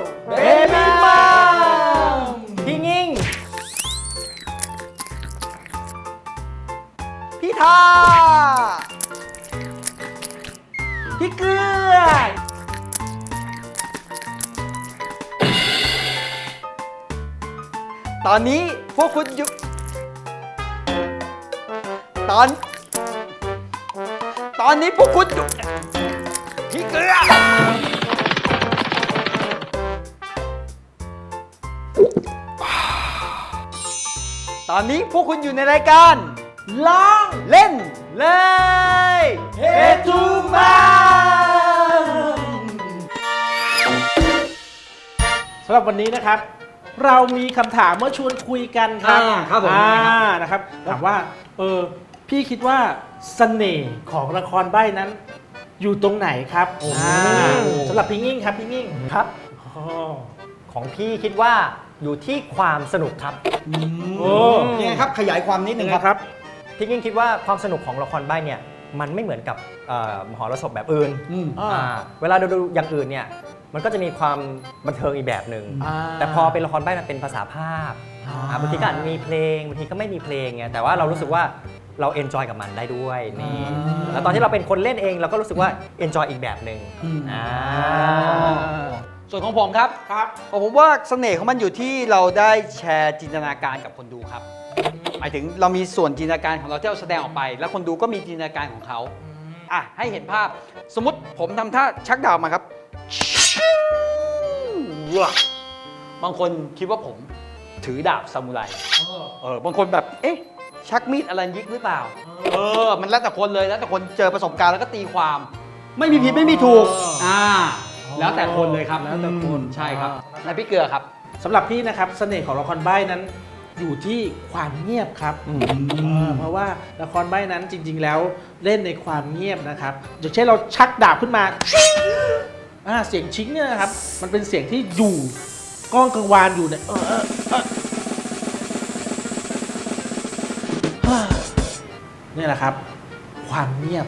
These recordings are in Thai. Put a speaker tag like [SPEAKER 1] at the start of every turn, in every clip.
[SPEAKER 1] ครับพวกเรา
[SPEAKER 2] Baby Mom
[SPEAKER 1] พี่งิ่ง พี่ทาพี่เกลือ ตอนนี้พวกคุณอยู่ ตอน ตอนนี้พวกคุณอยู่ พี่เกลือ ตอนนี้พวกคุณอยู่ในรายการ
[SPEAKER 2] ร้อง
[SPEAKER 1] เล่นเลย
[SPEAKER 2] เฮทูมา
[SPEAKER 3] สำหรับวันนี้นะครับ เรามีคำถามมาชวนคุยกันครับ
[SPEAKER 2] อ่าครับผม
[SPEAKER 3] อ่านะครับถามว่าเออพี่คิดว่าเสน่ห์ของละครใบ้นั้น อยู่ตรงไหนครับอ่าสำหรับพี่งิ่งครับพี่งิ่ง
[SPEAKER 1] ครับ
[SPEAKER 3] อ๋อ
[SPEAKER 1] ของพี่คิดว่า อยู่ที่ความสนุกครับ
[SPEAKER 3] โอ้
[SPEAKER 2] ยังไงครับขยายความนิดนึ
[SPEAKER 3] ยัง
[SPEAKER 2] ง
[SPEAKER 3] ไง
[SPEAKER 2] ครับ
[SPEAKER 3] ครับ
[SPEAKER 1] พี่ยิ่งคิดว่าความสนุกของละครใบ้เนี่ยมันไม่เหมือนกับเอ่อมหรสพแบบอื่น
[SPEAKER 2] อืม
[SPEAKER 3] อ่า
[SPEAKER 1] อ่าเวลาเราดูอย่างอื่นเนี่ยมันก็จะมีความบันเทิงอีกแบบหนึ่ง
[SPEAKER 3] อ่า
[SPEAKER 1] แต่พอเป็นละครใบ้มันเป็นภาษาภาพ
[SPEAKER 3] อ่า
[SPEAKER 1] อ่าบางทีก็อาจจะมีเพลงบางทีก็ไม่มีเพลงไงแต่ว่าเรารู้สึกว่าเราเอนจอยกับมันได้ด้วยนี่
[SPEAKER 2] อ่า
[SPEAKER 1] แล้วตอนที่เราเป็นคนเล่นเองเราก็รู้สึกว่าเอนจอยอีกแบบหนึ่ง
[SPEAKER 2] อืม
[SPEAKER 1] อ่า
[SPEAKER 4] ส่วนของผมครับ
[SPEAKER 3] ครับ
[SPEAKER 4] ผมว่าเสน่ห์ของมันอยู่ที่เราได้แชร์จินตนาการกับคนดูครับ หมายถึงเรามีส่วนจินตนาการของเราที่เราแสดงออกไป แล้วคนดูก็มีจินตนาการของเขาอะให้เห็นภาพ สมมติผมทำท่าชักดาบมาครับ บางคนคิดว่าผมถือดาบซามูไรเออบางคนแบบ เอ๊ะ ชักมีดอลันยิกหรือเปล่า เออ มันแล้วแต่คนเลยแล้วแต่คนเจอประสบการณ์แล้วก็ตีความ ไม่มีผิดไม่มีถูก อ่า แล้วแต่คนเลยครับ
[SPEAKER 3] แล้วแต่คน
[SPEAKER 4] ใช่ครับแล้วพี่เกลือครับ
[SPEAKER 3] สำหรับพี่นะครับเสน่ห์ของละครใบ้นั้น อยู่ที่ความเงียบครับเออเพราะว่าละครใบ้นั้นจริง ๆ แล้วเล่นในความเงียบนะครับอย่างเช่นเราชักดาบขึ้นมาอ่าเสียงชิงเนี่ยนะครับ มันเป็นเสียงที่อยู่ก้องกังวานอยู่เนี่ยเออเออเออฮ่านี่แหละครับ ความเงียบ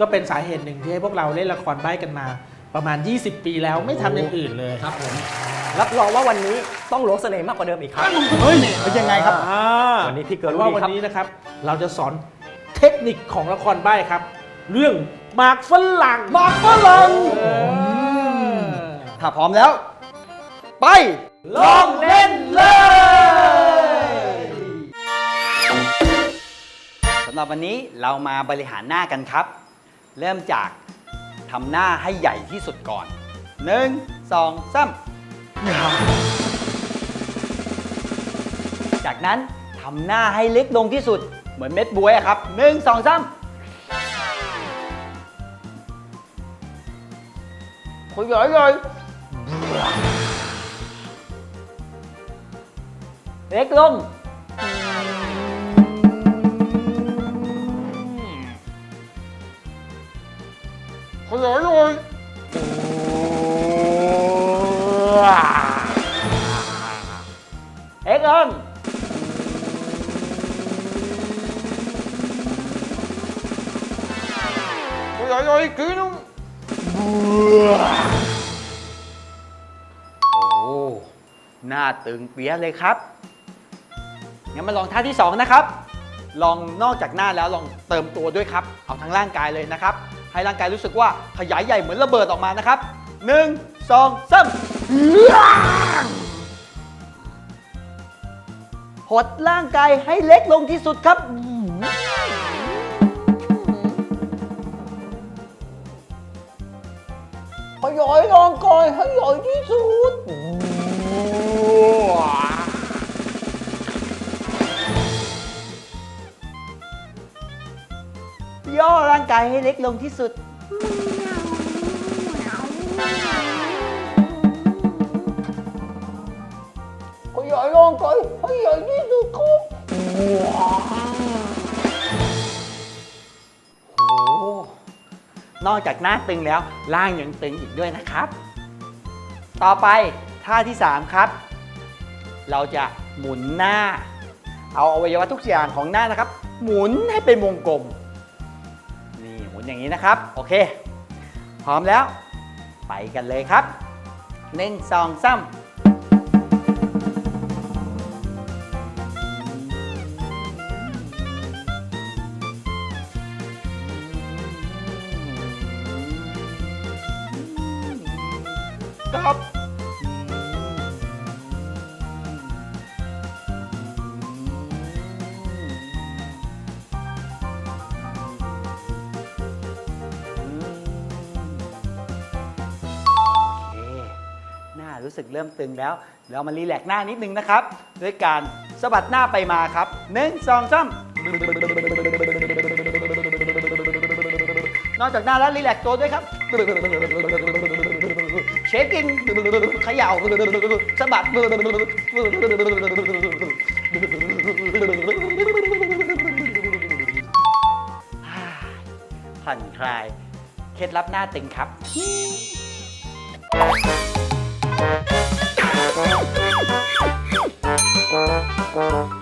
[SPEAKER 3] ก็เป็นสาเหตุหนึ่งที่ให้พวกเราเล่นละครใบ้กันมา ประมาณ 20 ปีแล้วไม่ทำอย่างอื่นเลย
[SPEAKER 4] ครับผม
[SPEAKER 1] รับรองว่าวันนี้ต้องล้วงเสน่ห์มากกว่าเดิมอีกครับ
[SPEAKER 2] เฮ้ยเป็นยังไงครับ
[SPEAKER 3] อ่า
[SPEAKER 1] วันนี้พี่เกิร์ลรู้
[SPEAKER 3] ว่า
[SPEAKER 1] ดี
[SPEAKER 3] วัน
[SPEAKER 1] ครับ
[SPEAKER 3] นี้นะครับ เราจะสอนเทคนิคของละครใบ้ครับ เรื่องหมากฝรั่ง
[SPEAKER 4] หมากฝรั่ง
[SPEAKER 3] เออ
[SPEAKER 4] ถ้าพร้อมแล้ว ไป
[SPEAKER 3] ลองเล่นเลย
[SPEAKER 4] สำหรับวันนี้เรามาบริหารหน้ากันครับ เริ่มจากทำหน้าให้ใหญ่ที่สุดก่อน1 2 3จากนั้นทำหน้าให้เล็กลงที่สุดเหมือนเม็ดบวยครับ1 2 3ขยายเลยเล็กลง หน้าตึงเปียเลยครับงั้นมาลองท่าที่ 2 นะครับ ลองนอกจากหน้าแล้วลองเติมตัวด้วยครับ เอาทั้งร่างกายเลยนะครับ ให้ร่างกายรู้สึกว่าขยายใหญ่เหมือนระเบิดออกมานะครับ 1 2 3หดร่างกายให้เล็กลงที่สุดครับ ขยายร่างกายให้ใหญ่ที่สุด กายให้เล็กลงที่สุด ขยายร่างกายให้ใหญ่ที่สุดครับโอ้นอกจากหน้าตึงแล้วร่างยังตึงอีกด้วยนะครับ ต่อไปท่าที่ 3 ครับ เราจะหมุนหน้า เอาอวัยวะทุกอย่างของหน้านะครับ หมุนให้เป็นวงกลม นอย่างนี้นะครับ โอเค พร้อมแล้ว ไปกันเลยครับ 1 2 3 รู้สึกเริ่มตึงแล้วเรามารีแลกหน้านิดนึงนะครับ ด้วยการสะบัดหน้าไปมาครับหนึ่งสองสามนอกจากหน้าแล้วรีแลกตัวด้วยครับเชฟกิ้งเขย่าสะบัดผ่อนคลาย เคล็ดลับหน้าตึงครับ Thank you.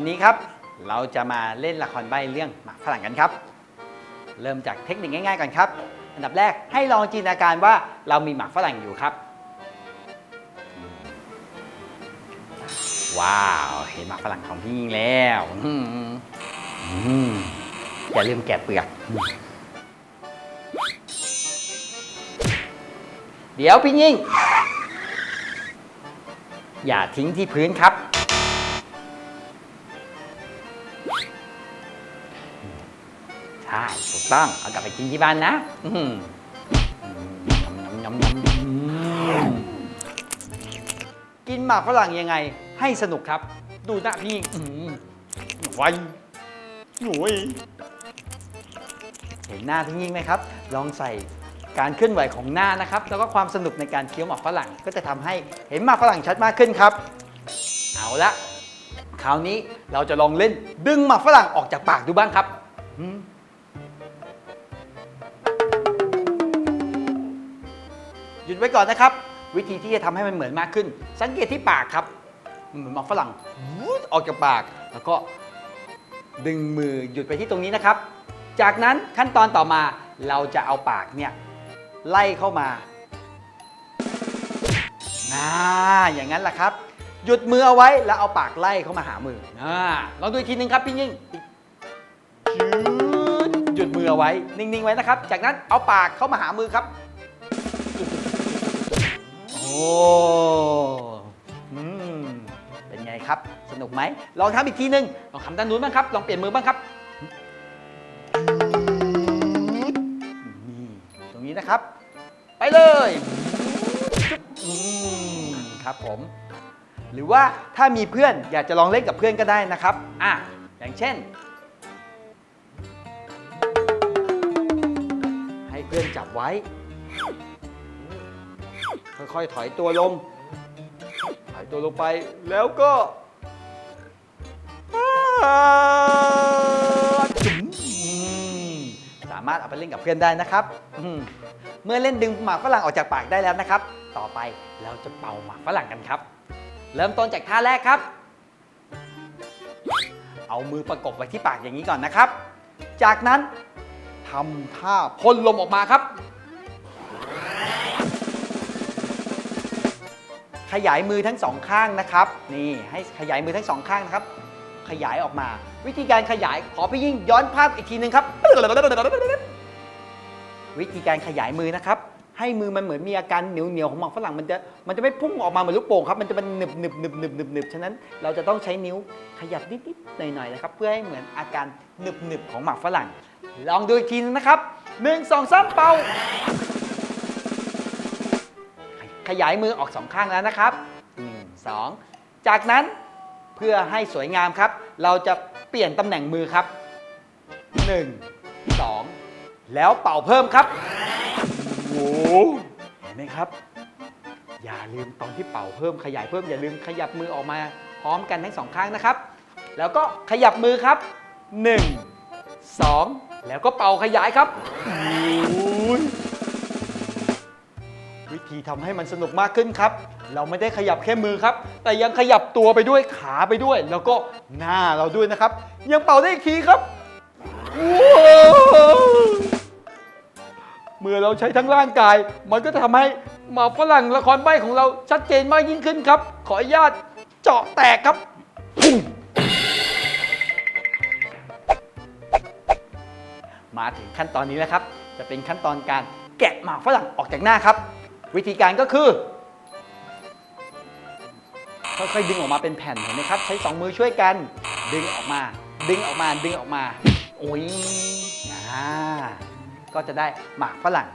[SPEAKER 4] วันนี้ครับ เราจะมาเล่นละครใบ้เรื่องหมากฝรั่งกันครับ เริ่มจากเทคนิคง่ายๆก่อนครับ อันดับแรกให้ลองจินตนาการว่าเรามีหมากฝรั่งอยู่ครับ ว้าว เห็นหมากฝรั่งของพี่ยิ่งแล้วอืมอืมอย่าลืมแกะเปลือก เดี๋ยวพี่ยิ่ง อย่าทิ้งที่พื้นครับ ต้อง เอากลับไปกินที่บ้านนะ อื้อหือยำยำยำยำกินหมากฝรั่งยังไง ให้สนุกครับ ดูหน้าพี่อื้อหือไฟหนุ่ยเห็นหน้าพี่ยิ่งไหมครับ ลองใส่การเคลื่อนไหวของหน้านะครับ แล้วก็ความสนุกในการเคี้ยวหมากฝรั่ง ก็จะทำให้เห็นหมากฝรั่งชัดมากขึ้นครับ เอาละ คราวนี้เราจะลองเล่นดึงหมากฝรั่งออกจากปากดูบ้างครับอืม ไว้ก่อนนะครับ วิธีที่จะทำให้มันเหมือนมากขึ้น สังเกตที่ปากครับมันเหมือนหมากฝรั่งออกจากปาก แล้วก็ดึงมือหยุดไปที่ตรงนี้นะครับ จากนั้นขั้นตอนต่อมาเราจะเอาปากเนี่ยไล่เข้ามาอ่าอย่างนั้นแหละครับ หยุดมือเอาไว้แล้วเอาปากไล่เข้ามาหามืออ่าลองดูอีกทีหนึงครับพี่ยิ่งหยุดมือเอาไว้ นิ่งๆไว้นะครับ จากนั้นเอาปากเข้ามาหามือครับ อ้อืมเป็นไงครับ สนุกไหม ลองทำอีกทีหนึ่งลองทำด้านนู้นบ้างครับ ลองเปลี่ยนมือบ้างครับ นี่ ตรงนี้นะครับ ไปเลยจุ๊บอืมครับผม หรือว่าถ้ามีเพื่อนอยากจะลองเล่นกับเพื่อนก็ได้นะครับ อะ อย่างเช่น ให้เพื่อนจับไว้ ค่อยๆ ถอยตัวลง ถอยตัวลงไป แล้วก็จุ๋มสามารถเอาไปเล่นกับเพื่อนได้นะครับ เมื่อเล่นดึงหมากฝรั่งออกจากปากได้แล้วนะครับ ต่อไปเราจะเป่าหมากฝรั่งกันครับ เริ่มต้นจากท่าแรกครับ เอามือประกบไว้ที่ปากอย่างนี้ก่อนนะครับ จากนั้นทำท่าพ่นลมออกมาครับ ขยายมือทั้งสองข้างนะครับ นี่ให้ขยายมือทั้งสองข้างนะครับ ขยายออกมา วิธีการขยายขอพี่ยิ่งย้อนภาพอีกทีหนึ่งครับ วิธีการขยายมือนะครับ ให้มือมันเหมือนมีอาการเหนียวเหนียวของหมากฝรั่งมันจะมันจะไม่พุ่งออกมาเหมือนลูกโป่งครับ มันจะเป็นหนึบหนึบหนึบหนึบหนึบหนึบฉะนั้นเราจะต้องใช้นิ้วขยับนิดนิดหน่อยหน่อยๆนะครับ เพื่อให้เหมือนอาการหนึบหนึบของหมากฝรั่ง ลองดูอีกทีนึงนะครับหนึ่งสองสามเป่า ขยายมือออกสองข้างแล้วนะครับ 1 2 จากนั้นเพื่อให้สวยงามครับ เราจะเปลี่ยนตำแหน่งมือครับ 1 2 แล้วเป่าเพิ่มครับโอ้โหเห็นไหมครับ อย่าลืมตอนที่เป่าเพิ่มขยายเพิ่มอย่าลืมขยับมือออกมาพร้อมกันทั้งสองข้างนะครับ แล้วก็ขยับมือครับ 1 2 แล้วก็เป่าขยายครับโอ้ วิธีทำให้มันสนุกมากขึ้นครับ เราไม่ได้ขยับแค่มือครับ แต่ยังขยับตัวไปด้วยขาไปด้วย แล้วก็หน้าเราด้วยนะครับ ยังเป่าได้อีกทีครับว้าวเมื่อเราใช้ทั้งร่างกาย มันก็จะทำให้หมาฝรั่งละครใบ้ของเราชัดเจนมากยิ่งขึ้นครับ ขออนุญาตเจาะแตกครับ มาถึงขั้นตอนนี้แล้วครับ จะเป็นขั้นตอนการแกะหมากฝรั่งออกจากหน้าครับ วิธีการก็คือค่อยๆดึงออกมาเป็นแผ่นเห็นไหมครับ ใช้สองมือช่วยกัน ดึงออกมา ดึงออกมาดึงออกมา โอ้ยอ่าก็จะได้หมากฝรั่ง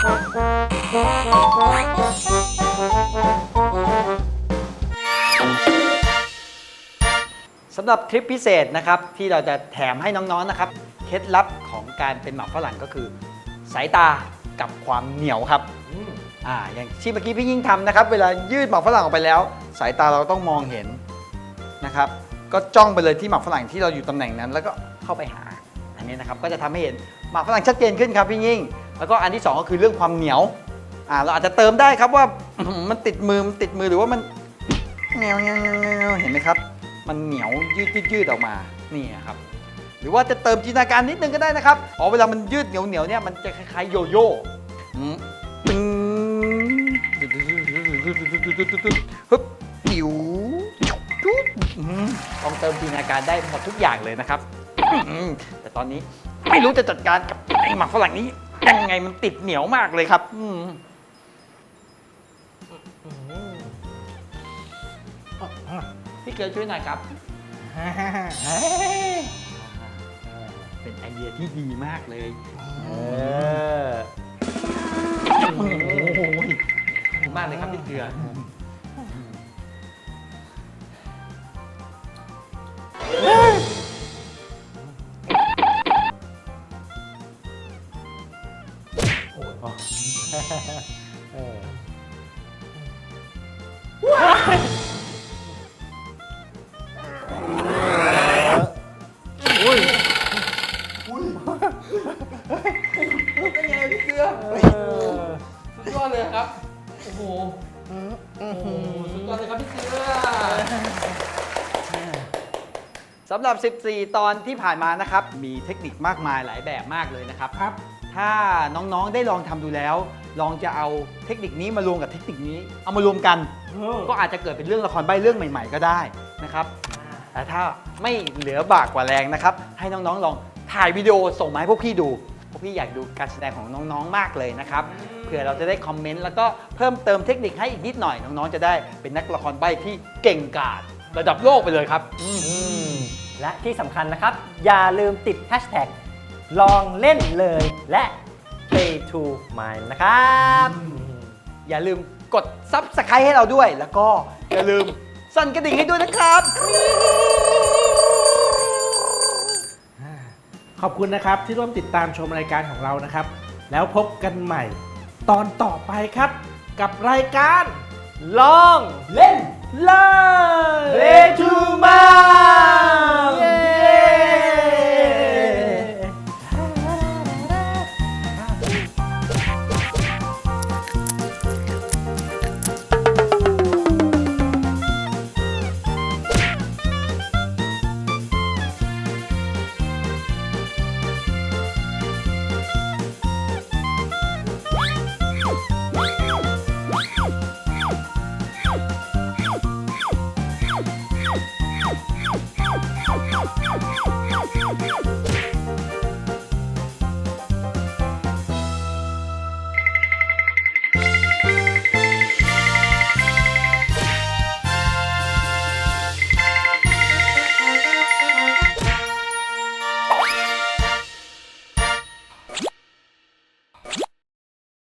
[SPEAKER 4] สำหรับทริปพิเศษนะครับที่เราจะแถมให้น้องๆนะครับเคล็ดลับของการเป็นหมากฝรั่งก็คือ สายตากับความเหนียวครับอ่าอย่างที่เมื่อกี้พี่ยิ่งทำนะครับ เวลายืดหมากฝรั่งออกไปแล้ว สายตาเราต้องมองเห็นนะครับ ก็จ้องไปเลยที่หมากฝรั่งที่เราอยู่ตำแหน่งนั้น แล้วก็เข้าไปหาอันนี้นะครับก็จะทำให้เห็นหมากฝรั่งชัดเจนขึ้นครับพี่ยิ่ง แล้วก็อันที่สองก็คือเรื่องความเหนียวอ่าเราอาจจะเติมได้ครับว่า มันติดมือมันติดมือหรือว่ามันเงี้ยวเงี้ยวเงี้ยวเงี้ยวเห็นไหมครับ มันเหนียวยืดยืดยืดออกมานี่ครับ หรือว่าจะเติมจินตนาการนิดนึงก็ได้นะครับอ๋อเวลามันยืดเหนียวเหนียวเนี่ยมันจะคล้ายๆโยโย่อืมตึงฮึบปิวจุ๊บอืมต้องเติมจินตนาการได้หมดทุกอย่างเลยนะครับแต่ตอนนี้ไม่รู้จะจัดการกับไอ้หมักฝรั่งนี้ ยังไงมันติดเหนียวมากเลยครับ อืมพี่เกลือช่วยหน่อยครับ เป็นไอเดียที่ดีมากเลย
[SPEAKER 1] เออ
[SPEAKER 4] โอ้โหขอบคุณมากเลยครับพี่เกลือ
[SPEAKER 1] เอ
[SPEAKER 4] รับ 14 ตอนที่ผ่านมานะครับ มีเทคนิคมากมายหลายแบบมากเลยนะครับ
[SPEAKER 3] ครับ
[SPEAKER 4] ถ้าถ้าน้องๆได้ลองทำดูแล้ว ลองจะเอาเทคนิคนี้มารวมกับเทคนิคนี้ เอามารวมกันก็อาจจะเกิดเป็นเรื่องละครใบเรื่องใหม่ ๆ ก็ได้นะครับ แต่ถ้าไม่เหลือบากกว่าแรงนะครับ ให้น้องๆลองถ่ายวิดีโอส่งมาให้พวกพี่ดู พวกพี่อยากดูการแสดงของน้องๆมากเลยนะครับเผื่อเราจะได้คอมเมนต์แล้วก็เพิ่มเติมเทคนิคให้อีกนิดหน่อย น้องๆจะได้เป็นนักละครใบที่เก่งกาจระดับโลกไปเลยครับ อืม
[SPEAKER 1] อืม และที่สำคัญนะครับ อย่าลืมติด hashtag ลองเล่นเลยและ play to mind นะครับ
[SPEAKER 4] อย่าลืมกด Subscribe ให้เราด้วย แล้วก็อย่าลืมสั่นกระดิ่งให้ด้วยนะครับ
[SPEAKER 3] ขอบคุณนะครับที่ร่วมติดตามชมรายการของเรานะครับ แล้วพบกันใหม่ ตอนต่อไปครับ กับรายการ
[SPEAKER 1] ลอง
[SPEAKER 2] เล่น
[SPEAKER 1] love. Let's